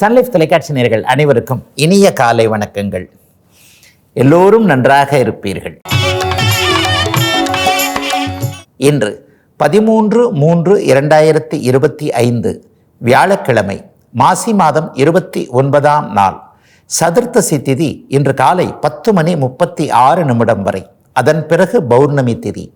Sun Life தொலைக்காட்சி நேர்கள் அனைவருக்கும் இனிய காலை வணக்கங்கள். எல்லோரும் நன்றாக இருப்பீர்கள். இன்று பதிமூன்று மூன்று இரண்டாயிரத்தி இருபத்தி ஐந்து வியாழக்கிழமை மாசி மாதம் இருபத்தி ஒன்பதாம் நாள். சதுர்த்தசி திதி இன்று காலை பத்து மணி முப்பத்தி ஆறு நிமிடம் வரை. அதன் பிறகு பௌர்ணமி திதி.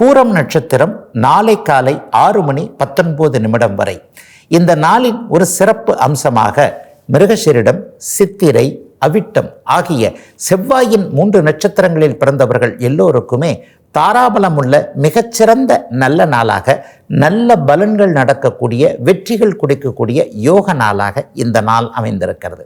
பூரம் நட்சத்திரம் நாளை காலை ஆறு மணி பத்தொன்பது நிமிடம் வரை. இந்த நாளின் ஒரு சிறப்பு அம்சமாக மிருகஷிரிடம் சித்திரை அவிட்டம் ஆகிய செவ்வாயின் மூன்று நட்சத்திரங்களில் பிறந்தவர்கள் எல்லோருக்குமே தாராபலம் உள்ள மிகச்சிறந்த நல்ல நாளாக நல்ல பலன்கள் நடக்கக்கூடிய வெற்றிகள் குடிக்கக்கூடிய யோக நாளாக இந்த நாள் அமைந்திருக்கிறது.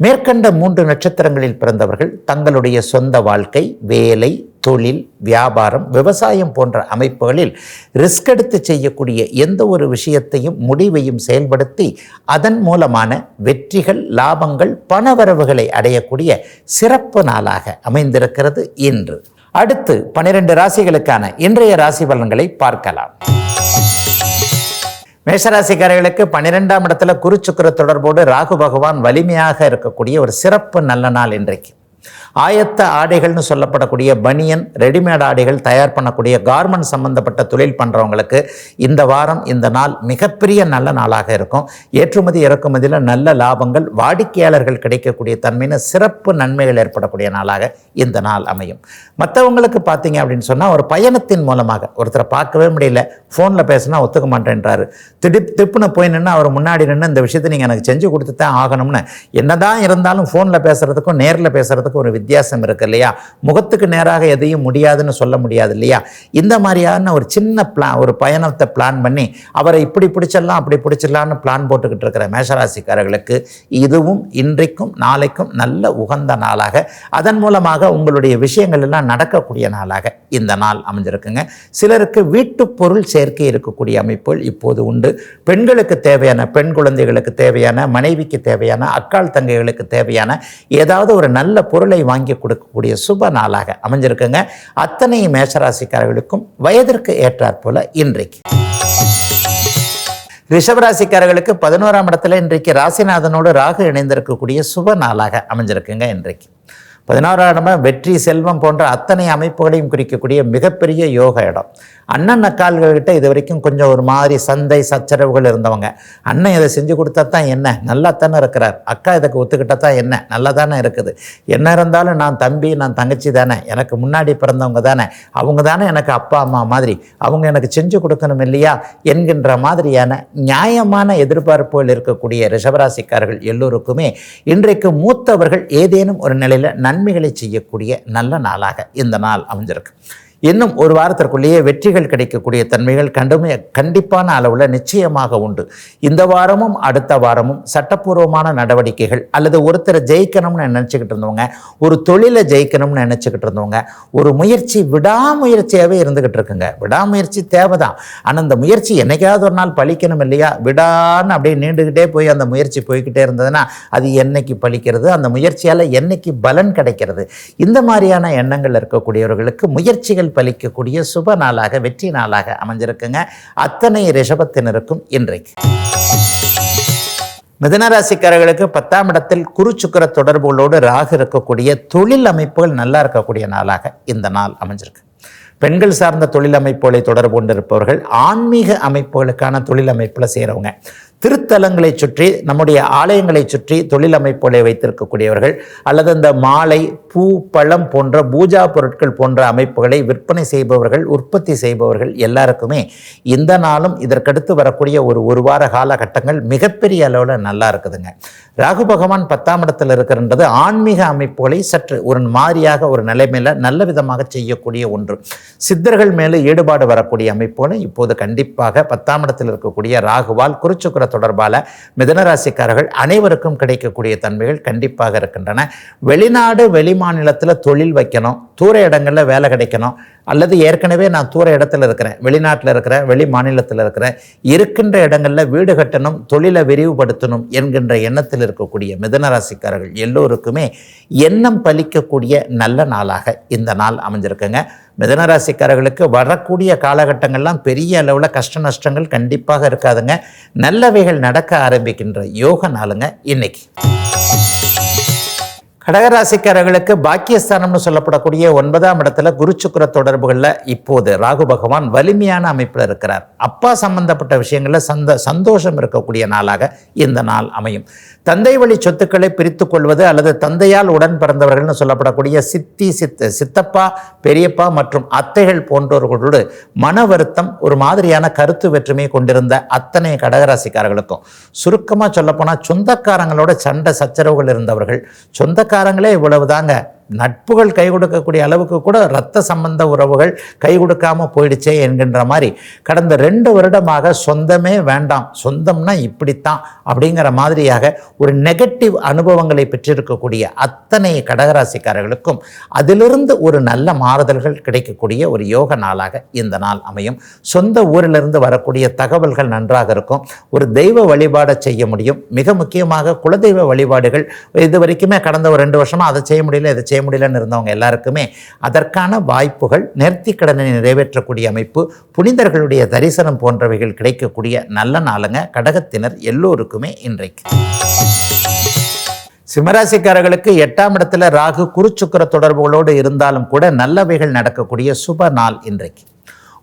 மேற்கண்ட மூன்று நட்சத்திரங்களில் பிறந்தவர்கள் தங்களுடைய சொந்த வாழ்க்கை வேலை தொழில் வியாபாரம் விவசாயம் போன்ற அமைப்புகளில் ரிஸ்க் எடுத்து செய்யக்கூடிய எந்த ஒரு விஷயத்தையும் முடிவையும் செயல்படுத்தி அதன் மூலமான வெற்றிகள் லாபங்கள் பணவரவுகளை அடையக்கூடிய சிறப்பு நாளாக அமைந்திருக்கிறது இன்று. அடுத்து பனிரெண்டு ராசிகளுக்கான இன்றைய ராசி பலன்களை பார்க்கலாம். மேஷராசிக்காரர்களுக்கு பன்னிரெண்டாம் இடத்துல குருச்சுக்கர தொடர்போடு ராகு பகவான் வலிமையாக இருக்கக்கூடிய ஒரு சிறப்பு நல்ல நாள் இன்றைக்கு. ஆயத்த ஆடைகள்னு சொல்லப்படக்கூடிய பனியன் ரெடிமேட் ஆடைகள் தயார் பண்ணக்கூடிய கார்மெண்ட் சம்பந்தப்பட்ட தொழில் பண்ணுறவங்களுக்கு இந்த வாரம் இந்த நாள் மிகப்பெரிய நல்ல நாளாக இருக்கும். ஏற்றுமதி இறக்குமதியில் நல்ல லாபங்கள் வாடிக்கையாளர்கள் கிடைக்கக்கூடிய தன்மையின சிறப்பு நன்மைகள் ஏற்படக்கூடிய நாளாக இந்த நாள் அமையும். மற்றவங்களுக்கு பார்த்தீங்க அப்படின்னு சொன்னால் ஒரு பயணத்தின் மூலமாக ஒருத்தரை பார்க்கவே முடியல ஃபோனில் பேசினா ஒத்துக்க மாட்டேன்றாரு. திடிப் திப்புன்னு போய் நின்று அவர் முன்னாடி நின்று இந்த விஷயத்தை நீங்கள் எனக்கு செஞ்சு கொடுத்து தான் ஆகணும்னு என்னதான் இருந்தாலும் ஃபோனில் பேசுகிறதுக்கும் நேரில் பேசுகிறதுக்கும் ஒரு வித்தியாசம் இருக்கு இல்லையா? முகத்துக்கு நேராக எதையும் முடியாதுன்னு சொல்ல முடியாது இல்லையா? இந்த மாதிரியான ஒரு சின்ன பிளான் ஒரு பயணத்தை பிளான் பண்ணி அவரை இப்படி பிடிச்சிடலாம் அப்படி பிடிச்சிடலான்னு பிளான் போட்டுக்கிட்டு இருக்கிற மேஷராசிக்காரர்களுக்கு இதுவும் இன்றைக்கும் நாளைக்கும் நல்ல உகந்த நாளாக. அதன் மூலமாக உங்களுடைய விஷயங்கள் எல்லாம் நடக்கக்கூடிய நாளாக இந்த நாள் அமைஞ்சிருக்குங்க. சிலருக்கு வீட்டு பொருள் சேர்க்கை இருக்கக்கூடிய அமைப்புகள் இப்போது உண்டு. பெண்களுக்கு தேவையான பெண் குழந்தைகளுக்கு தேவையான மனைவிக்கு தேவையான அக்காள் தங்கைகளுக்கு தேவையான ஏதாவது ஒரு நல்ல பொருள் வாங்கி கொடுக்கக்கூடிய சுப நாளாக அமைஞ்சிருக்குங்க. அத்தனை மேஷராசிக்காரர்களுக்கும் வயதிற்கு ஏற்றாற் போல இன்றைக்கு. ரிஷபராசிக்காரர்களுக்கு பதினோராம் இடத்துல இன்றைக்கு ராசிநாதனோடு ராகு இணைந்திருக்கக்கூடிய சுப நாளாக அமைஞ்சிருக்குங்க இன்றைக்கு. பதினோராம் இடமா வெற்றி செல்வம் போன்ற அத்தனை அமைப்புகளையும் குறிக்கக்கூடிய மிகப்பெரிய யோக இடம். அண்ணன் அக்கால்கள்கிட்ட இது வரைக்கும் கொஞ்சம் ஒரு மாதிரி சந்தை சச்சரவுகள் இருந்தவங்க. அண்ணன் இதை செஞ்சு கொடுத்தா தான் என்ன? நல்லா தானே இருக்கிறார். அக்கா இதுக்கு ஒத்துக்கிட்டா தான் என்ன? நல்லா தானே இருக்குது. என்ன இருந்தாலும் நான் தம்பி நான் தங்கச்சி தானே. எனக்கு முன்னாடி பிறந்தவங்க தானே. அவங்க தானே எனக்கு அப்பா அம்மா மாதிரி. அவங்க எனக்கு செஞ்சு கொடுக்கணும் இல்லையா? என்கின்ற மாதிரியான நியாயமான எதிர்பார்ப்புகள் இருக்கக்கூடிய ரிஷபராசிக்காரர்கள் எல்லோருக்குமே இன்றைக்கு மூத்தவர்கள் ஏதேனும் ஒரு நிலையில் நன்மைகளை செய்யக்கூடிய நல்ல நாளாக இந்த நாள் அமைஞ்சிருக்கு. இன்னும் ஒரு வாரத்திற்குள்ளேயே வெற்றிகள் கிடைக்கக்கூடிய தன்மைகள் கண்டுமே கண்டிப்பான அளவில் நிச்சயமாக உண்டு. இந்த வாரமும் அடுத்த வாரமும் சட்டப்பூர்வமான நடவடிக்கைகள் அல்லது ஒருத்தரை ஜெயிக்கணும்னு நினச்சிக்கிட்டு இருந்தவங்க ஒரு தொழிலை ஜெயிக்கணும்னு நினச்சிக்கிட்டு இருந்தவங்க ஒரு முயற்சி விடாமுயற்சியாகவே இருந்துக்கிட்டு இருக்குங்க. விடாமுயற்சி தேவைதான். ஆனால் அந்த முயற்சி என்னைக்காவது ஒரு நாள் பழிக்கணும் இல்லையா? விடான்னு அப்படியே நீண்டுக்கிட்டே போய் அந்த முயற்சி போய்கிட்டே இருந்ததுன்னா அது என்னைக்கு பழிக்கிறது? அந்த முயற்சியால் என்னைக்கு பலன் கிடைக்கிறது? இந்த மாதிரியான எண்ணங்கள் இருக்கக்கூடியவர்களுக்கு முயற்சிகள் பலிக்கக்கூடிய சுப நாளாக வெற்றி நாளாக அமைஞ்சிருக்குங்க. அத்தனை ரிஷபத்தினருக்கும் இன்றைக்கு. மிதனராசிக்காரர்களுக்கு பத்தாம் இடத்தில் குருச்சுக்கர தொடர்புகளோடு ராகு இருக்கக்கூடிய தொழில் அமைப்புகள் நல்லா இருக்கக்கூடிய நாளாக இந்த நாள் அமைஞ்சிருக்கு. பெண்கள் சார்ந்த தொழில் அமைப்புகளை தொடர்பு கொண்டிருப்பவர்கள் ஆன்மீக அமைப்புகளுக்கான தொழில் அமைப்பில் செய்கிறவங்க திருத்தலங்களை சுற்றி நம்முடைய ஆலயங்களை சுற்றி தொழில் அமைப்புகளை வைத்திருக்கக்கூடியவர்கள் அல்லது இந்த மாலை பூ பழம் போன்ற பூஜா பொருட்கள் போன்ற அமைப்புகளை விற்பனை செய்பவர்கள் உற்பத்தி செய்பவர்கள் எல்லாருக்குமே இந்த நாளும் இதற்கடுத்து வரக்கூடிய ஒரு ஒரு வார காலகட்டங்கள் மிகப்பெரிய அளவில் நல்லா இருக்குதுங்க. ராகு பகவான் பத்தாம் இடத்தில் இருக்கிறன்றது ஆன்மீக அமைப்புகளை சற்று ஒரு மாதிரியாக ஒரு நிலைமையில் நல்ல விதமாக செய்யக்கூடிய ஒன்று. சித்தர்கள் மேலே ஈடுபாடு வரக்கூடிய அமைப்புகளும் இப்போது கண்டிப்பாக பத்தாம் இடத்தில் இருக்கக்கூடிய ராகுவால் குறிச்சுக்கிற தொடர்பால் மிதனராசிக்காரர்கள் அனைவருக்கும் கிடைக்கக்கூடிய தன்மைகள் கண்டிப்பாக இருக்கின்றன. வெளிநாடு வெளிமாநிலத்தில் தொழில் வைக்கணும். தூர இடங்களில் வேலை கிடைக்கணும். அல்லது ஏற்கனவே நான் தூர இடத்துல இருக்கிறேன் வெளிநாட்டில் இருக்கிறேன் வெளி மாநிலத்தில் இருக்கிறேன் இருக்கின்ற இடங்களில் வீடு கட்டணும் தொழிலை விரிவுபடுத்தணும் என்கின்ற எண்ணத்தில் இருக்கக்கூடிய மிதனராசிக்காரர்கள் எல்லோருக்குமே எண்ணம் பலிக்கக்கூடிய நல்ல நாளாக இந்த நாள் அமைஞ்சிருக்குங்க. மிதனராசிக்காரர்களுக்கு வரக்கூடிய காலகட்டங்கள்லாம் பெரிய அளவில் கஷ்ட நஷ்டங்கள் கண்டிப்பாக இருக்காதுங்க. நல்லவைகள் நடக்க ஆரம்பிக்கின்ற யோக நாளுங்க இன்னைக்கு. கடகராசிக்காரர்களுக்கு பாக்கியஸ்தானம்னு சொல்லப்படக்கூடிய ஒன்பதாம் இடத்துல குரு சுக்கிர தொடர்புகளில் இப்போது ராகு பகவான் வலிமையான அமைப்பில் இருக்கிறார். அப்பா சம்பந்தப்பட்ட விஷயங்களில் சந்த சந்தோஷம் இருக்கக்கூடிய நாளாக இந்த நாள் அமையும். தந்தை வழி சொத்துக்களை பிரித்து கொள்வது அல்லது தந்தையால் உடன் பிறந்தவர்கள்னு சொல்லப்படக்கூடிய சித்தி சித்த சித்தப்பா பெரியப்பா மற்றும் அத்தைகள் போன்றவர்களோடு மன வருத்தம் ஒரு மாதிரியான கருத்து வெற்றுமையை கொண்டிருந்த அத்தனை கடகராசிக்காரர்களுக்கும் சுருக்கமாக சொல்லப்போனால் சொந்தக்காரங்களோட சண்டை சச்சரவுகள் இருந்தவர்கள் சொந்தக்கார சொந்தக்காரங்களே இவ்வளவுதாங்க. நட்புகள் கை கொடுக்கக்கூடிய அளவுக்கு கூட இரத்த சம்பந்த உறவுகள் கை கொடுக்காம போயிடுச்சே என்கின்ற மாதிரி கடந்த ரெண்டு வருடமாக சொந்தமே வேண்டாம் சொந்தம்னா இப்படித்தான் அப்படிங்கிற மாதிரியாக ஒரு நெகட்டிவ் அனுபவங்களை பெற்றிருக்கக்கூடிய அத்தனை கடகராசிக்காரர்களுக்கும் அதிலிருந்து ஒரு நல்ல மாறுதல்கள் கிடைக்கக்கூடிய ஒரு யோக நாளாக இந்த நாள் அமையும். சொந்த ஊரிலிருந்து வரக்கூடிய தகவல்கள் நன்றாக இருக்கும். ஒரு தெய்வ வழிபாடை செய்ய முடியும். மிக முக்கியமாக குலதெய்வ வழிபாடுகள். இது வரைக்குமே கடந்த ஒரு ரெண்டு வருஷமாக அதை செய்ய முடியல இதை செய்ய செய்ய முடியலன்னு இருந்தவங்க எல்லாருக்குமே அதற்கான வாய்ப்புகள் நேர்த்தி கடனை நிறைவேற்றக்கூடிய அமைப்பு புனிதர்களுடைய தரிசனம் போன்றவைகள் கிடைக்கக்கூடிய நல்ல நாளுங்க கடகத்தினர் எல்லோருக்குமே இன்றைக்கு. சிம்மராசிக்காரர்களுக்கு எட்டாம் இடத்துல ராகு குருச்சுக்கர தொடர்புகளோடு இருந்தாலும் கூட நல்லவைகள் நடக்கக்கூடிய சுப நாள் இன்றைக்கு.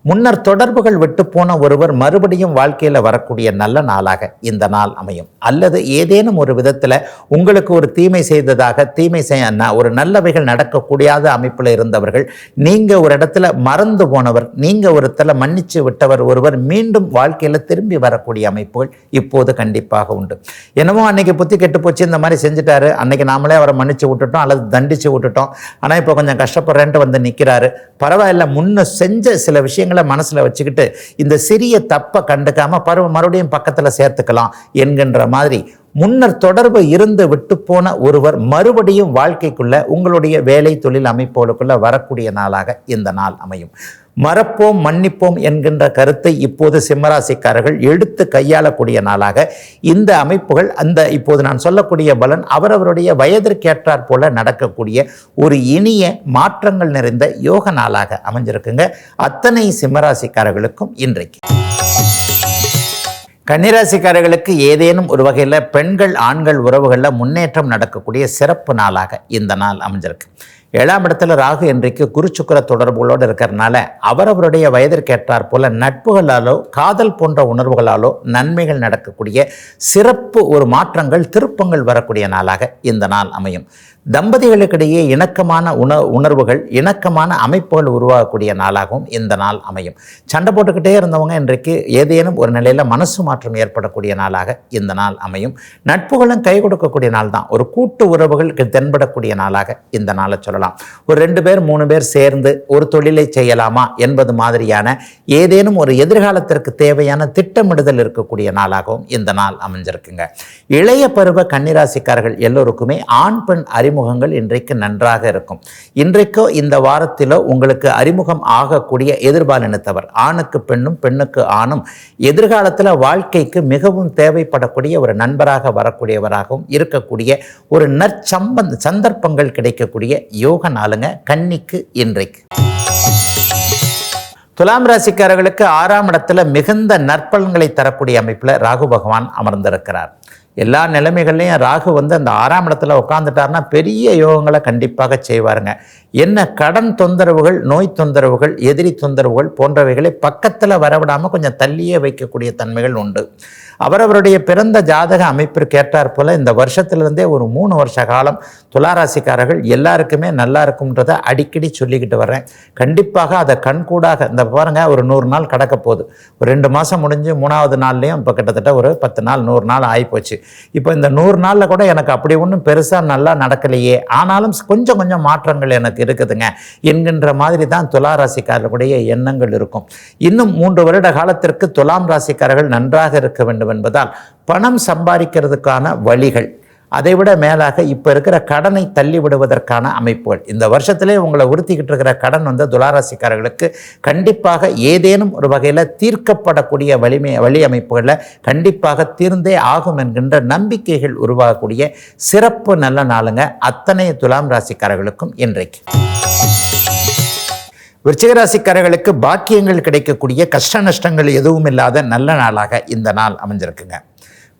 முன்னர் தொடர்புகள் விட்டு போன ஒருவர் மறுபடியும் வாழ்க்கையில் வரக்கூடிய நல்ல நாளாக இந்த நாள் அமையும். அல்லது ஏதேனும் ஒரு விதத்தில் உங்களுக்கு ஒரு தீமை செய்ததாக தீமை செய்ய ஒரு நல்லவைகள் நடக்கக்கூடியாத அமைப்பில் இருந்தவர்கள் நீங்கள் ஒரு இடத்துல மறந்து போனவர் நீங்கள் ஒரு இடத்துல மன்னிச்சு விட்டவர் ஒருவர் மீண்டும் வாழ்க்கையில் திரும்பி வரக்கூடிய அமைப்புகள் இப்போது கண்டிப்பாக உண்டு. என்னமோ அன்னைக்கு புத்தி கெட்டு போச்சு இந்த மாதிரி செஞ்சுட்டாரு அன்னைக்கு நாமளே அவரை மன்னிச்சு விட்டுட்டோம் அல்லது தண்டிச்சு விட்டுட்டோம். ஆனால் இப்போ கொஞ்சம் கஷ்டப்படுறேன்ட்டு வந்து நிற்கிறாரு பரவாயில்ல முன்ன செஞ்ச சில விஷயங்கள் மனசில் வச்சுக்கிட்டு இந்த சிறிய தப்பை கண்டுக்காம பருவ மறுபடியும் பக்கத்தில் சேர்த்துக்கலாம் என்கின்ற மாதிரி முன்னர் தொடர்பு இருந்து விட்டு போன ஒருவர் மறுபடியும் வாழ்க்கைக்குள்ள உங்களுடைய வேலை தொழில் அமைப்புகளுக்குள்ள வரக்கூடிய நாளாக இந்த நாள் அமையும். மறப்போம் மன்னிப்போம் என்கின்ற கருத்தை இப்போது சிம்மராசிக்காரர்கள் எடுத்து கையாளக்கூடிய நாளாக இந்த அமைப்புகள் அந்த இப்போது நான் சொல்லக்கூடிய பலன் அவரவருடைய வயதிற்கேற்றாற் போல நடக்கக்கூடிய ஒரு இனிய மாற்றங்கள் நிறைந்த யோக நாளாக அமைஞ்சிருக்குங்க. அத்தனை சிம்மராசிக்காரர்களுக்கும் இன்றைக்கு. கன்னிராசிக்காரர்களுக்கு ஏதேனும் ஒரு வகையில் பெண்கள் ஆண்கள் உறவுகளில் முன்னேற்றம் நடக்கக்கூடிய சிறப்பு நாளாக இந்த நாள் அமைஞ்சிருக்கு. ஏழாம் இடத்துல ராகு இன்றைக்கு குருச்சுக்கர தொடர்புகளோடு இருக்கிறனால அவரவருடைய வயதிற்கேற்றார் போல நட்புகளாலோ காதல் போன்ற உணர்வுகளாலோ நன்மைகள் நடக்கக்கூடிய சிறப்பு ஒரு மாற்றங்கள் திருப்பங்கள் வரக்கூடிய நாளாக இந்த நாள் அமையும். தம்பதிகளுக்கிடையே இணக்கமான உண உணர்வுகள் இணக்கமான அமைப்புகள் உருவாகக்கூடிய நாளாகவும் இந்த நாள் அமையும். சண்டை போட்டுக்கிட்டே இருந்தவங்க இன்றைக்கு ஏதேனும் ஒரு நிலையில் மனசு மாற்றம் ஏற்படக்கூடிய நாளாக இந்த நாள் அமையும். நட்புகளும் கை கொடுக்கக்கூடிய நாள் தான். ஒரு கூட்டு உறவுகள் தென்படக்கூடிய நாளாக இந்த நாளை சொல்லலாம். ஒரு ரெண்டு பேர் மூணு பேர் சேர்ந்து ஒரு தொழிலை செய்யலாமா என்பது மாதிரியான ஏதேனும் ஒரு எதிர்காலத்திற்கு தேவையான திட்டமிடுதல் இருக்கக்கூடிய நாளாகவும் இந்த நாள் அமைஞ்சிருக்குங்க. இளைய பருவ கன்னிராசிக்காரர்கள் எல்லோருக்குமே ஆண் பெண் அறிமுகங்கள் இன்றைக்கு நன்றாக இருக்கும். இன்றைக்கோ இந்த வாரத்திலோ உங்களுக்கு அறிமுகம் ஆகக்கூடிய எதிர்பாலினத்தவர் ஆணுக்கு பெண்ணும் பெண்ணுக்கு ஆணும் எதிர்காலத்தில் வாழ்க்கைக்கு மிகவும் தேவைப்படக்கூடிய ஒரு நண்பராக வரக்கூடியவராகவும் இருக்கக்கூடிய ஒரு நற்சம்பந்த சந்தர்ப்பங்கள் கிடைக்கக்கூடிய யோக நாளுங்க கன்னிக்கு இன்றைக்கு. துலாம் ராசிக்காரர்களுக்கு ஆறாம் இடத்துல மிகுந்த நற்பலன்களை தரக்கூடிய அமைப்பில் ராகு பகவான் அமர்ந்திருக்கிறார். எல்லா நிலைமைகள்லையும் ராகு வந்து அந்த ஆறாம் இடத்துல உட்காந்துட்டார்னா பெரிய யோகங்களை கண்டிப்பாக செய்வாருங்க. என்ன கடன் தொந்தரவுகள் நோய் தொந்தரவுகள் எதிரி தொந்தரவுகள் போன்றவைகளை பக்கத்தில் வரவிடாமல் கொஞ்சம் தள்ளியே வைக்கக்கூடிய தன்மைகள் உண்டு. அவரவருடைய பிறந்த ஜாதக அமைப்பிற்கு ஏற்றார் போல இந்த வருஷத்திலிருந்தே ஒரு மூணு வருஷ காலம் துளாராசிக்காரர்கள் எல்லாருக்குமே நல்லா இருக்கும்ன்றதை அடிக்கடி சொல்லிக்கிட்டு வர்றேன். கண்டிப்பாக அதை கண்கூடாக இந்த பாருங்க ஒரு நூறு நாள் கடக்க போகுது. ஒரு ரெண்டு மாதம் முடிஞ்சு மூணாவது நாள்லேயும் இப்போ கிட்டத்தட்ட ஒரு பத்து நாள் நூறு நாள் ஆகிப்போச்சு இப்போ இந்த நூறு நாளில் கூட எனக்கு அப்படி ஒன்றும் பெருசாக நல்லா நடக்கலையே. ஆனாலும் கொஞ்சம் கொஞ்சம் மாற்றங்கள் எனக்கு இருக்குதுங்க. என்கின்ற மாதிரி தான் துலா ராசிக்காரர்களுடைய எண்ணங்கள் இருக்கும். இன்னும் மூன்று வருட காலத்திற்கு துலாம் ராசிக்காரர்கள் நன்றாக இருக்க வேண்டும். என்பதால் பணம் சம்பாதிக்கிறதுக்கான வழிகள் அதைவிட மேலாக இப்போ இருக்கிற கடனை தள்ளி விடுவதற்கான அமைப்புகள். இந்த வருஷத்திலே உங்களை உறுத்திக்கிட்டு இருக்கிற கடன் வந்து துளாராசிக்காரர்களுக்கு கண்டிப்பாக ஏதேனும் ஒரு வகையில் தீர்க்கப்படக்கூடிய வலிமை வழி அமைப்புகளில் கண்டிப்பாக தீர்ந்தே ஆகும் என்கின்ற நம்பிக்கைகள் உருவாகக்கூடிய சிறப்பு நல்ல நாளுங்க அத்தனை துலாம் ராசிக்காரர்களுக்கும் இன்றைக்கு. விருச்சிகராசிக்காரர்களுக்கு பாக்கியங்கள் கிடைக்கக்கூடிய கஷ்ட நஷ்டங்கள் எதுவும் இல்லாத நல்ல நாளாக இந்த நாள் அமைஞ்சிருக்குங்க.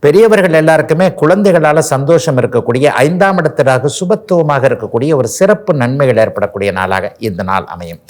பெரியவர்கள் எல்லாருக்குமே குழந்தைகளால் சந்தோஷம் இருக்கக்கூடிய ஐந்தாம் இடத்திலாக சுபத்துவமாக இருக்கக்கூடிய ஒரு சிறப்பு நன்மைகள் ஏற்படக்கூடிய நாளாக இந்த நாள் அமையும்.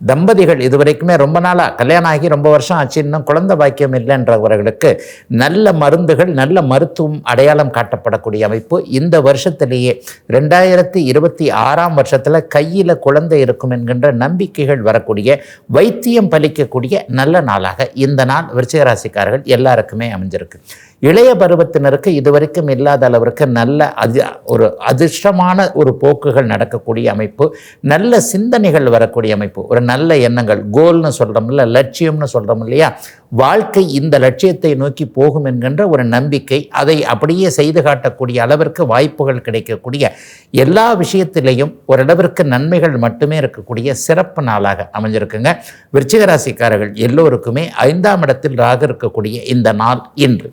தம்பதிகள் இதுவரைக்குமே ரொம்ப நாளாக கல்யாணம் ஆகி ரொம்ப வருஷம் ஆச்சு இன்னும் குழந்தை பாக்கியம் இல்லைன்றவர்களுக்கு நல்ல மருந்துகள் நல்ல மருத்துவம் அடையாளம் காட்டப்படக்கூடிய அமைப்பு இந்த வருஷத்திலேயே. ரெண்டாயிரத்தி இருபத்தி ஆறாம் வருஷத்தில் கையில் குழந்தை இருக்கும் என்கின்ற நம்பிக்கைகள் வரக்கூடிய வைத்தியம் பலிக்கக்கூடிய நல்ல நாளாக இந்த நாள் விருச்சிகராசிக்காரர்கள் எல்லாருக்குமே அமைஞ்சிருக்கு. இளைய பருவத்தினருக்கு இதுவரைக்கும் இல்லாத அளவிற்கு நல்ல அது ஒரு அதிர்ஷ்டமான ஒரு போக்குகள் நடக்கக்கூடிய அமைப்பு நல்ல சிந்தனைகள் வரக்கூடிய அமைப்பு ஒரு நல்ல எண்ணங்கள் கோல்னு சொல்கிறோம்ல லட்சியம்னு சொல்கிறோம் இல்லையா? வாழ்க்கை இந்த லட்சியத்தை நோக்கி போகும் என்கின்ற ஒரு நம்பிக்கை அதை அப்படியே செய்து காட்டக்கூடிய அளவிற்கு வாய்ப்புகள் கிடைக்கக்கூடிய எல்லா விஷயத்திலையும் ஓரளவிற்கு நன்மைகள் மட்டுமே இருக்கக்கூடிய சிறப்பு நாளாக அமைஞ்சிருக்குங்க. விருச்சிகராசிக்காரர்கள் எல்லோருக்குமே ஐந்தாம் இடத்தில் ராக இருக்கக்கூடிய இந்த நாள் இன்று.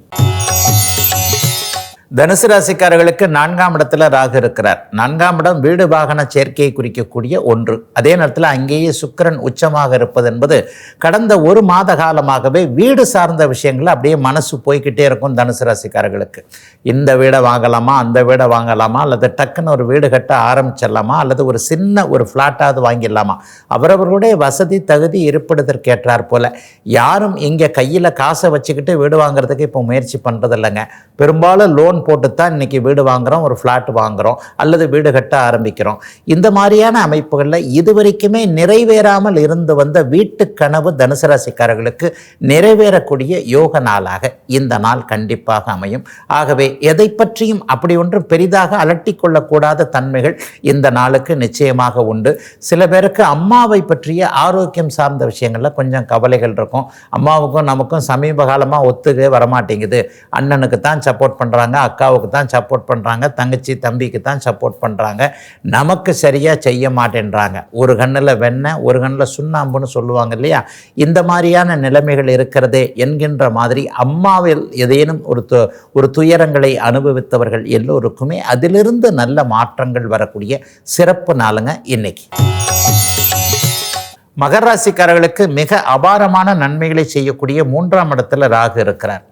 தனுசு ராசிக்காரர்களுக்கு நான்காம் இடத்துல ராகு இருக்கிறார். நான்காம் இடம் வீடு வாகன சேர்க்கையை குறிக்கக்கூடிய ஒன்று. அதே நேரத்தில் அங்கேயே சுக்கிரன் உச்சமாக இருப்பது என்பது கடந்த ஒரு மாத காலமாகவே வீடு சார்ந்த விஷயங்கள் அப்படியே மனசு போய்க்கிட்டே இருக்கும் தனுசு ராசிக்காரர்களுக்கு. இந்த வீடை வாங்கலாமா அந்த வீடை வாங்கலாமா அல்லது டக்குன்னு ஒரு வீடு கட்ட ஆரம்பிச்சிடலாமா அல்லது ஒரு சின்ன ஒரு ஃப்ளாட்டாவது வாங்கிடலாமா? அவரவர்களுடைய வசதி தகுதி இருப்பிடத்திற்கு ஏற்றார் போல. யாரும் இங்கே கையில் காசை வச்சுக்கிட்டு வீடு வாங்குறதுக்கு இப்போ முயற்சி பண்ணுறதில்லைங்க பெரும்பாலும் லோன் போட்டு தான் இன்றைக்கி வீடு வாங்குகிறோம் ஒரு ஃப்ளாட் வாங்குகிறோம் அல்லது வீடு கட்ட ஆரம்பிக்கிறோம். இந்த மாதிரியான அமைப்புகளில் இதுவரைக்குமே நிறைவேறாமல் இருந்து வந்த வீட்டு கனவு தனுசு ராசிக்காரர்களுக்கு நிறைவேறக்கூடிய யோக நாளாக இந்த நாள் கண்டிப்பாக அமையும். ஆகவே எதை பற்றியும் அப்படி ஒன்றும் பெரிதாக அலட்டி கொள்ளக்கூடாத தன்மைகள் இந்த நாளுக்கு நிச்சயமாக உண்டு. சில பேருக்கு அம்மாவை பற்றிய ஆரோக்கியம் சார்ந்த விஷயங்களில் கொஞ்சம் கவலைகள் இருக்கும். அம்மாவுக்கும் நமக்கும் சமீப காலமாக ஒத்துக்கே வரமாட்டேங்குது. அண்ணனுக்கு தான் சப்போர்ட் பண்ணுறாங்க அக்காவுக்கு தான் சப்போர்ட் பண்ணுறாங்க தங்கச்சி தம்பிக்கு தான் சப்போர்ட் பண்ணுறாங்க நமக்கு சரியாக செய்ய மாட்டேன்றாங்க. ஒரு கண்ணில் வெண்ணெய் ஒரு கண்ணில் சுண்ணாம்புன்னு சொல்லுவாங்க இல்லையா? இந்த மாதிரியான நிலைமைகள் இருக்கிறதே என்கின்ற மாதிரி அம்மாவில் ஏதேனும் ஒரு து ஒரு துயரங்களை அனுபவித்தவர்கள் எல்லோருக்குமே அதிலிருந்து நல்ல மாற்றங்கள் வரக்கூடிய சிறப்பு நாளுங்க இன்னைக்கு. மகராசிக்காரர்களுக்கு மிக அபாரமான நன்மைகளை செய்யக்கூடிய மூன்றாம் இடத்துல ராகு இருக்கிறார்.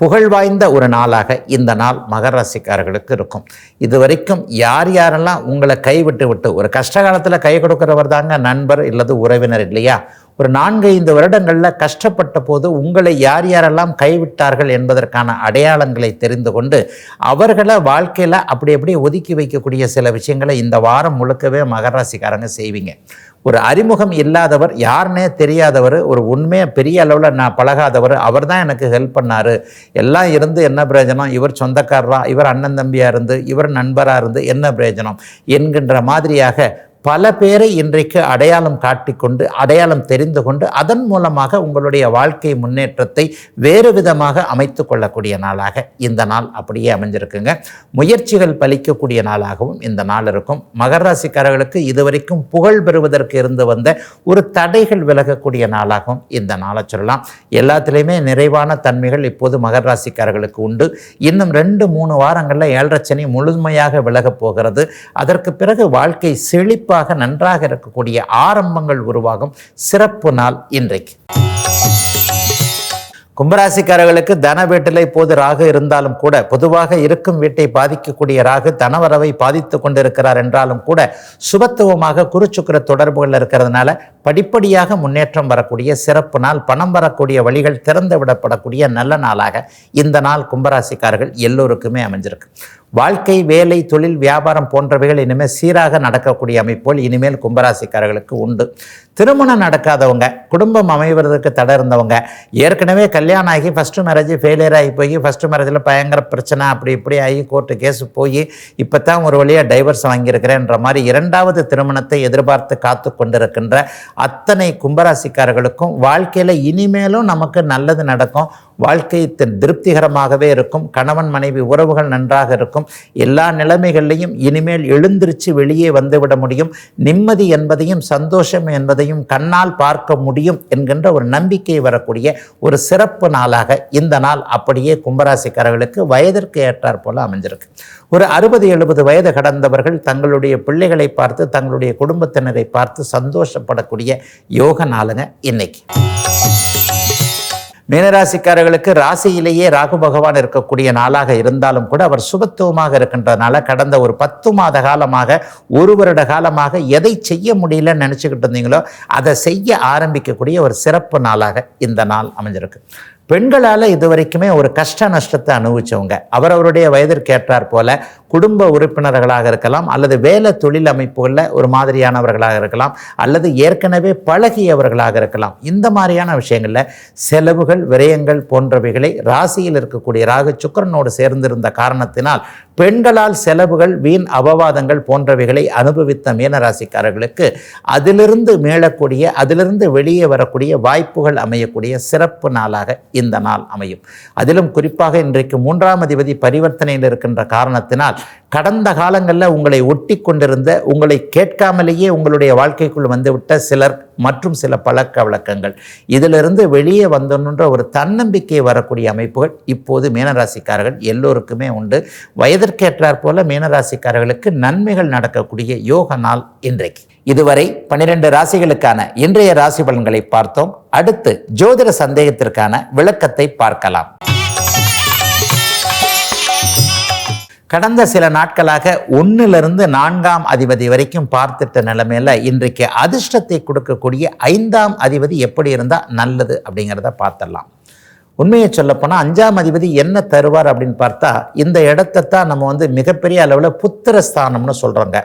புகழ் வாய்ந்த ஒரு நாளாக இந்த நாள் மகர ராசிக்காரர்களுக்கு இருக்கும். இது வரைக்கும் யார் யாரெல்லாம் உங்களை கைவிட்டு விட்டு ஒரு கஷ்ட காலத்தில் கை கொடுக்குறவர் தாங்க நண்பர் இல்லது உறவினர் இல்லையா? ஒரு நான்கு ஐந்து வருடங்களில் கஷ்டப்பட்ட போது உங்களை யார் யாரெல்லாம் கைவிட்டார்கள் என்பதற்கான அடையாளங்களை தெரிந்து கொண்டு அவர்களை வாழ்க்கையில் அப்படி அப்படியே ஒதுக்கி வைக்கக்கூடிய சில விஷயங்களை இந்த வாரம் முழுக்கவே மகராசிக்காரங்க செய்வீங்க. ஒரு அறிமுகம் இல்லாதவர் யாருனே தெரியாதவர் ஒரு உண்மையாக பெரிய அளவில் நான் பழகாதவர் அவர் தான் எனக்கு ஹெல்ப் பண்ணார். எல்லாம் இருந்து என்ன பிரயோஜனம்? இவர் சொந்தக்காரராக இவர் அண்ணன் தம்பியாக இருந்து? இவர் நண்பராக இருந்து என்ன பிரயோஜனம்? என்கின்ற மாதிரியாக பல பேரை இன்றைக்கு அடையாளம் காட்டிக்கொண்டு அடையாளம் தெரிந்து கொண்டு அதன் மூலமாக உங்களுடைய வாழ்க்கை முன்னேற்றத்தை வேறு விதமாக அமைத்து கொள்ளக்கூடிய நாளாக இந்த நாள் அப்படியே அமைஞ்சிருக்குங்க. முயற்சிகள் பலிக்கக்கூடிய நாளாகவும் இந்த நாள் இருக்கும். மகர ராசிக்காரர்களுக்கு இதுவரைக்கும் புகழ் பெறுவதற்கு இருந்து வந்த ஒரு தடைகள் விலகக்கூடிய நாளாகவும் இந்த நாளை சொல்லலாம். எல்லாத்துலேயுமே நிறைவான தன்மைகள் இப்போது மகர ராசிக்காரர்களுக்கு உண்டு. இன்னும் ரெண்டு மூணு வாரங்களில் ஏழரை முழுமையாக விலகப் போகிறது. அதற்கு பிறகு வாழ்க்கை செழிப்பாக நன்றாக இருக்கக்கூடிய ஆரம்பங்கள் உருவாகும் சிறப்பு நாள் இன்றைக்கு. கும்பராசிக்காரர்களுக்கு தன வீட்டில் இப்போது ராகு இருந்தாலும் கூட பொதுவாக இருக்கும் வீட்டை பாதிக்கக்கூடிய ராகு தனவரவை பாதித்து கொண்டிருக்கிறார் என்றாலும் கூட சுபத்துவமாக குருச்சுக்கிர தொடர்புகள் இருக்கிறதுனால படிப்படியாக முன்னேற்றம் வரக்கூடிய சிறப்பு நாள் பணம் வரக்கூடிய வழிகள் திறந்து விடப்படக்கூடிய நல்ல நாளாக இந்த நாள் கும்பராசிக்காரர்கள் எல்லோருக்குமே அமைஞ்சிருக்கு. வாழ்க்கை வேலை தொழில் வியாபாரம் போன்றவைகள் இனிமேல் சீராக நடக்கக்கூடிய அமைப்போல் இனிமேல் கும்பராசிக்காரர்களுக்கு உண்டு. திருமணம் நடக்காதவங்க குடும்பம் அமைவதற்கு தடை இருந்தவங்க ஏற்கனவே கல்யாணம் ஆகி ஃபஸ்ட்டு மேரேஜ் ஃபெயிலியர் ஆகி போய் ஃபஸ்ட்டு மேரேஜில் பயங்கர பிரச்சனை அப்படி இப்படி ஆகி கோர்ட்டு கேஸ் போய் இப்போ தான் ஒரு வழியாக டைவர்ஸ் வாங்கியிருக்கிறேன்ற மாதிரி இரண்டாவது திருமணத்தை எதிர்பார்த்து காத்து கொண்டிருக்கின்ற அத்தனை கும்பராசிக்காரர்களுக்கும் வாழ்க்கையில் இனிமேலும் நமக்கு நல்லது நடக்கும். வாழ்க்கை திருப்திகரமாகவே இருக்கும். கணவன் மனைவி உறவுகள் நன்றாக இருக்கும். எல்லா நிலைமைகள்லையும் இனிமேல் எழுந்திருச்சு வெளியே வந்துவிட முடியும். நிம்மதி என்பதையும் சந்தோஷம் என்பதையும் கண்ணால் பார்க்க முடியும் என்கின்ற ஒரு நம்பிக்கை வரக்கூடிய ஒரு சிறப்பு நாளாக இந்த நாள் அப்படியே கும்பராசிக்காரர்களுக்கு வயதிற்கு ஏற்றாற் போல அமைஞ்சிருக்கு. ஒரு அறுபது எழுபது வயது கடந்தவர்கள் தங்களுடைய பிள்ளைகளை பார்த்து தங்களுடைய குடும்பத்தினரை பார்த்து சந்தோஷப்படக்கூடிய யோக நாளுங்க இன்னைக்கு. மீனராசிக்காரர்களுக்கு ராசியிலேயே ராகு பகவான் இருக்கக்கூடிய நாளாக இருந்தாலும் கூட அவர் சுபத்துவமாக இருக்கின்றதுனால கடந்த ஒரு பத்து மாத காலமாக ஒரு வருட காலமாக எதை செய்ய முடியலன்னு நினச்சிக்கிட்டு இருந்தீங்களோ அதை செய்ய ஆரம்பிக்கக்கூடிய ஒரு சிறப்பு நாளாக இந்த நாள் அமைஞ்சிருக்கு. பெண்களால் இது வரைக்குமே ஒரு கஷ்ட நஷ்டத்தை அனுபவிச்சவங்க. அவரவருடைய வயதிற்கேற்றார் போல குடும்ப உறுப்பினர்களாக இருக்கலாம் அல்லது வேலை தொழில் அமைப்புகளில் ஒரு மாதிரியானவர்களாக இருக்கலாம் அல்லது ஏற்கனவே பழகியவர்களாக இருக்கலாம். இந்த மாதிரியான விஷயங்களில் செலவுகள் விரயங்கள் போன்றவைகளை ராசியில் இருக்கக்கூடிய ராகு சுக்கிரனோடு சேர்ந்திருந்த காரணத்தினால் பெண்களால் செலவுகள் வீண் அபவாதங்கள் போன்றவைகளை அனுபவித்த மீனராசிக்காரர்களுக்கு அதிலிருந்து மீளக்கூடிய அதிலிருந்து வெளியே வரக்கூடிய வாய்ப்புகள் அமையக்கூடிய சிறப்பு நாளாக இந்த நாள் அமையும். அதிலும் குறிப்பாக இன்றைக்கு மூன்றாம் அதிபதி பரிவர்த்தனையில் இருக்கின்ற காரணத்தினால் கடந்த காலங்களில் உங்களை ஒட்டி கொண்டிருந்த உங்களை கேட்காமலேயே உங்களுடைய வாழ்க்கைக்குள் வந்துவிட்ட சிலர் மற்றும் சில பழக்க வழக்கங்கள். இதிலிருந்து வெளியே வந்தோன்ற ஒரு தன்னம்பிக்கை வரக்கூடிய அமைப்புகள் இப்போது மீனராசிக்காரர்கள் எல்லோருக்குமே உண்டு. வயதிற்கேற்றாற் போல மீனராசிக்காரர்களுக்கு நன்மைகள் நடக்கக்கூடிய யோக நாள் இன்றைக்கு. இதுவரை பனிரெண்டு ராசிகளுக்கான இன்றைய ராசி பலன்களை பார்த்தோம். அடுத்து ஜோதிட சந்தேகத்திற்கான விளக்கத்தை பார்க்கலாம். கடந்த சில நாட்களாக ஒன்றிலிருந்து நான்காம் அதிபதி வரைக்கும் பார்த்துட்ட நிலைமையில இன்றைக்கு அதிர்ஷ்டத்தை கொடுக்கக்கூடிய ஐந்தாம் அதிபதி எப்படி இருந்தால் நல்லது அப்படிங்கிறத பார்த்துடலாம். உண்மையை சொல்லப்போனால் அஞ்சாம் அதிபதி என்ன தருவார் அப்படின்னு பார்த்தா இந்த இடத்தை தான் நம்ம வந்து மிகப்பெரிய அளவில் புத்திர ஸ்தானம்னு சொல்கிறோங்க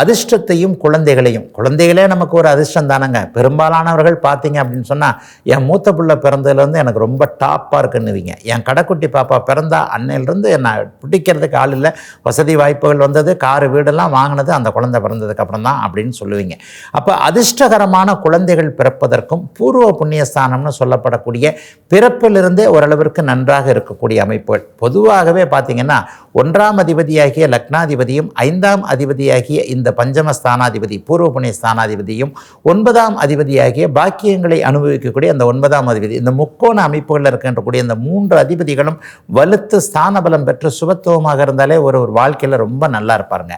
அதிர்ஷ்டத்தையும் குழந்தைகளையும். குழந்தைகளே நமக்கு ஒரு அதிர்ஷ்டம் தானங்க. பெரும்பாலானவர்கள் பார்த்தீங்க அப்படின்னு சொன்னால் என் மூத்த பிள்ளை பிறந்ததுலேருந்து எனக்கு ரொம்ப டாப்பாக இருக்குன்னுவீங்க. என் கடைக்குட்டி பாப்பா பிறந்தா அன்னையிலேருந்து என்னை பிடிக்கிறதுக்கு ஆள் இல்லை. வசதி வாய்ப்புகள் வந்தது காரு வீடெல்லாம் வாங்கினது அந்த குழந்தை பிறந்ததுக்கப்புறம் தான் அப்படின்னு சொல்லுவீங்க. அப்போ அதிர்ஷ்டகரமான குழந்தைகள் பிறப்பதற்கும் பூர்வ புண்ணியஸ்தானம்னு சொல்லப்படக்கூடிய பிறப்பிலிருந்தே ஓரளவிற்கு நன்றாக இருக்கக்கூடிய அமைப்புகள். பொதுவாகவே பார்த்திங்கன்னா ஒன்றாம் அதிபதியாகிய லக்னாதிபதியும் ஐந்தாம் அதிபதியாகிய இந்த பஞ்சம ஸ்தானாதிபதி பூர்வ புண்ணிய ஸ்தானாதிபதியும் ஒன்பதாம் அதிபதியாகிய பாக்கியங்களை அனுபவிக்கக்கூடிய அந்த ஒன்பதாம் அதிபதி இந்த முக்கோண அமைப்புகளில் இருக்கின்றக்கூடிய இந்த மூன்று அதிபதிகளும் வலுத்து ஸ்தான பலம் பெற்று சுபத்துவமாக இருந்தாலே ஒரு ஒரு வாழ்க்கையில் ரொம்ப நல்லா இருப்பாருங்க.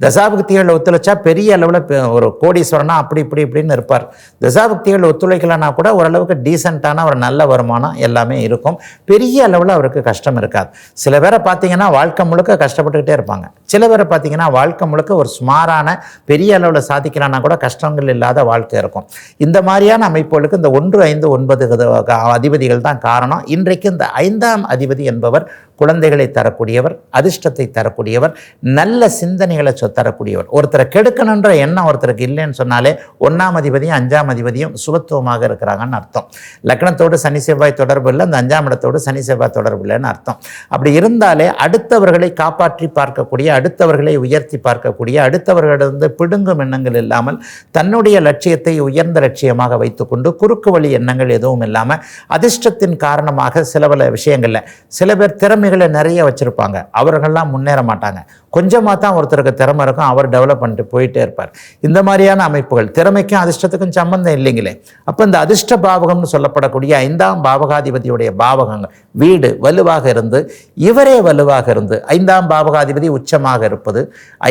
தசாபக்திகளில் ஒத்துழைச்சா பெரிய அளவில் ஒரு கோடீஸ்வரனா அப்படி இப்படி இப்படின்னு இருப்பார். தசாபக்திகளில் ஒத்துழைக்கலைன்னா கூட ஓரளவுக்கு டீசெண்டான ஒரு நல்ல வருமானம் எல்லாமே இருக்கும். பெரிய அளவில் அவருக்கு கஷ்டம் இருக்காது. சில பேரை பார்த்தீங்கன்னா வாழ்க்கை முழுக்க கஷ்டப்பட்டுக்கிட்டே இருப்பாங்க. சில பேரை பார்த்தீங்கன்னா வாழ்க்கை முழுக்க ஒரு சுமாரான பெரிய அளவில் சாதிக்கலான்னா கூட கஷ்டங்கள் இல்லாத வாழ்க்கை இருக்கும். இந்த மாதிரியான அமைப்புகளுக்கு இந்த ஒன்று ஐந்து ஒன்பது கத- அதிபதிகள் தான் காரணம். இன்றைக்கு இந்த ஐந்தாம் அதிபதி என்பவர் குழந்தைகளை தரக்கூடியவர் அதிர்ஷ்டத்தை தரக்கூடியவர் நல்ல சிந்தனைகளை சொ- தரக்கூடியவர். ஒருத்தரை கெடுக்கணுன்ற எண்ணம் ஒருத்தருக்கு இல்லைன்னு சொன்னாலே ஒன்றாம் அதிபதியும் அஞ்சாம் அதிபதியும் சுபத்துவமாக இருக்கிறாங்கன்னு அர்த்தம். லக்னத்தோடு சனி செவ்வாய் தொடர்பு இல்லை அந்த அஞ்சாம் இடத்தோடு சனி செவ்வாய் தொடர்பு இல்லைன்னு அர்த்தம். அப்படி இருந்தாலே அடுத்தவர்களை காப்பாற்றி பார்க்கக்கூடிய அடுத்தவர்களை உயர்த்தி பார்க்கக்கூடிய அடுத்தவர்களிடந்து பிடுங்கும் எண்ணங்கள் இல்லாமல் தன்னுடைய லட்சியத்தை உயர்ந்த லட்சியமாக வைத்துக்கொண்டு குறுக்கு வழி எண்ணங்கள் எதுவும் இல்லாமல் அதிர்ஷ்டத்தின் காரணமாக சில பல விஷயங்களில் சில பேர் திறமைகளை நிறைய வச்சுருப்பாங்க. அவர்கள்லாம் முன்னேற மாட்டாங்க. கொஞ்சமாக தான் ஒருத்தருக்கு திறமை இருக்கும் அவர் டெவலப் பண்ணிட்டு போயிட்டே இருப்பார். இந்த மாதிரியான அமைப்புகள் திறமைக்கும் அதிர்ஷ்டத்துக்கும் சம்பந்தம் இல்லைங்களே. அப்போ இந்த அதிர்ஷ்ட பாவகம்னு சொல்லப்படக்கூடிய ஐந்தாம் பாவகாதிபதியுடைய பாவகங்கள் வீடு வலுவாக இருந்து இவரே வலுவாக இருந்து ஐந்தாம் பாவகாதிபதி உச்சமாக இருப்பது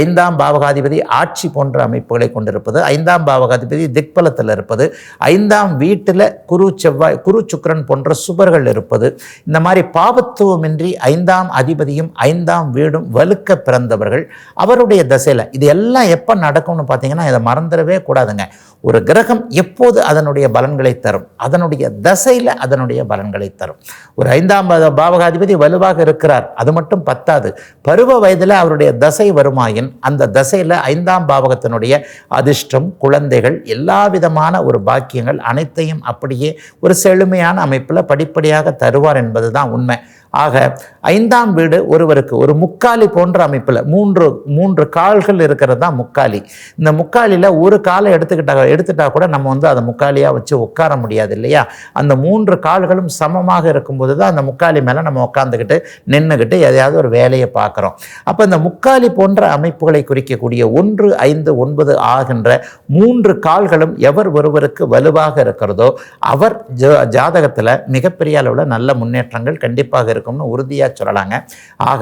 ஐந்தாம் பாவகாதிபதி ஆட்சி போன்ற அமைப்புகளை கொண்டிருப்பது ஐந்தாம் பாவகாதிபதி திக்பலத்தில் இருப்பது ஐந்தாம் வீட்டில் குரு செவ்வாய் குரு சுக்கரன் போன்ற சுபர்கள் இருப்பது இந்த மாதிரி பாபத்துவமின்றி ஐந்தாம் அதிபதியும் ஐந்தாம் வீடும் வலுக்க பிறந்தவர்கள். அவருடைய தசையில் இது எல்லாம் எப்போ நடக்கும்னு பார்த்தீங்கன்னா இதை மறந்துடவே கூடாதுங்க. ஒரு கிரகம் எப்போது அதனுடைய பலன்களை தரும்? அதனுடைய தசையில் அதனுடைய பலன்களை தரும். ஒரு ஐந்தாம் பாவகாதிபதி வலுவாக இருக்கிறார். அது மட்டும் பத்தாது. பருவ வயதில் அவருடைய தசை வருமாயின் அந்த தசையில் ஐந்தாம் பாவகத்தினுடைய அதிர்ஷ்டம் குழந்தைகள் எல்லா விதமான ஒரு பாக்கியங்கள் அனைத்தையும் அப்படியே ஒரு செழுமையான அமைப்பில் படிப்படியாக தருவார் என்பது தான் உண்மை. ஆக ஐந்தாம் வீடு ஒருவருக்கு ஒரு முக்காலி போன்ற அமைப்பில் மூன்று மூன்று கால்கள் இருக்கிறது தான் முக்காலி. இந்த முக்காலியில் ஒரு காலை எடுத்துக்கிட்டா எடுத்துட்டா கூட நம்ம வந்து அதை முக்காலியாக வச்சு உட்கார முடியாது இல்லையா? அந்த மூன்று கால்களும் சமமாக இருக்கும்போது தான் அந்த முக்காலி மேலே நம்ம உட்காந்துக்கிட்டு நின்றுக்கிட்டு எதையாவது ஒரு வேலையை பார்க்குறோம். அப்போ இந்த முக்காலி போன்ற அமைப்புகளை குறிக்கக்கூடிய ஒன்று ஐந்து ஒன்பது ஆகின்ற மூன்று கால்களும் எவர் ஒருவருக்கு வலுவாக இருக்கிறதோ அவர் ஜாதகத்தில் மிகப்பெரிய அளவில் நல்ல முன்னேற்றங்கள் கண்டிப்பாக இருக்கும் இருக்கும்னு உறுதியாக சொல்லலாங்க. ஆக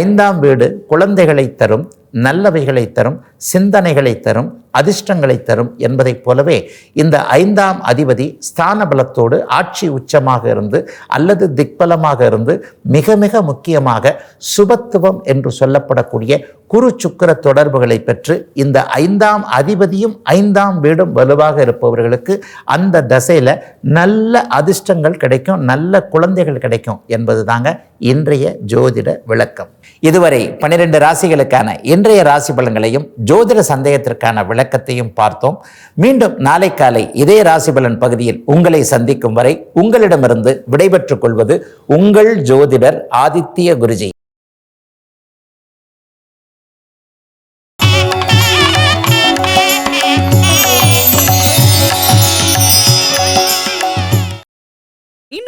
ஐந்தாம் வீடு குழந்தைகளை தரும் நல்லவைகளை தரும் சிந்தனைகளை தரும் அதிர்ஷ்டங்களை தரும் என்பதைப் போலவே இந்த ஐந்தாம் அதிபதி ஸ்தான பலத்தோடு ஆட்சி உச்சமாக இருந்து அல்லது திக்பலமாக இருந்து மிக மிக முக்கியமாக சுபத்துவம் என்று சொல்லப்படக்கூடிய குரு சுக்கர தொடர்புகளை பெற்று இந்த ஐந்தாம் அதிபதியும் ஐந்தாம் வீடும் வலுவாக இருப்பவர்களுக்கு அந்த தசையில் நல்ல அதிர்ஷ்டங்கள் கிடைக்கும் நல்ல குழந்தைகள் கிடைக்கும் என்பது தாங்க இன்றைய ஜோதிட விளக்கம். இதுவரை பன்னிரெண்டு ராசிகளுக்கான இன்றைய ராசி பலன்களையும் ஜோதிட சந்தேகத்திற்கான விளக்கத்தையும் பார்த்தோம். மீண்டும் நாளை காலை இதே ராசி பலன் பகுதியில் உங்களை சந்திக்கும் வரை உங்களிடமிருந்து விடைபெற்றுக் கொள்வது உங்கள் ஜோதிடர் ஆதித்ய குருஜி.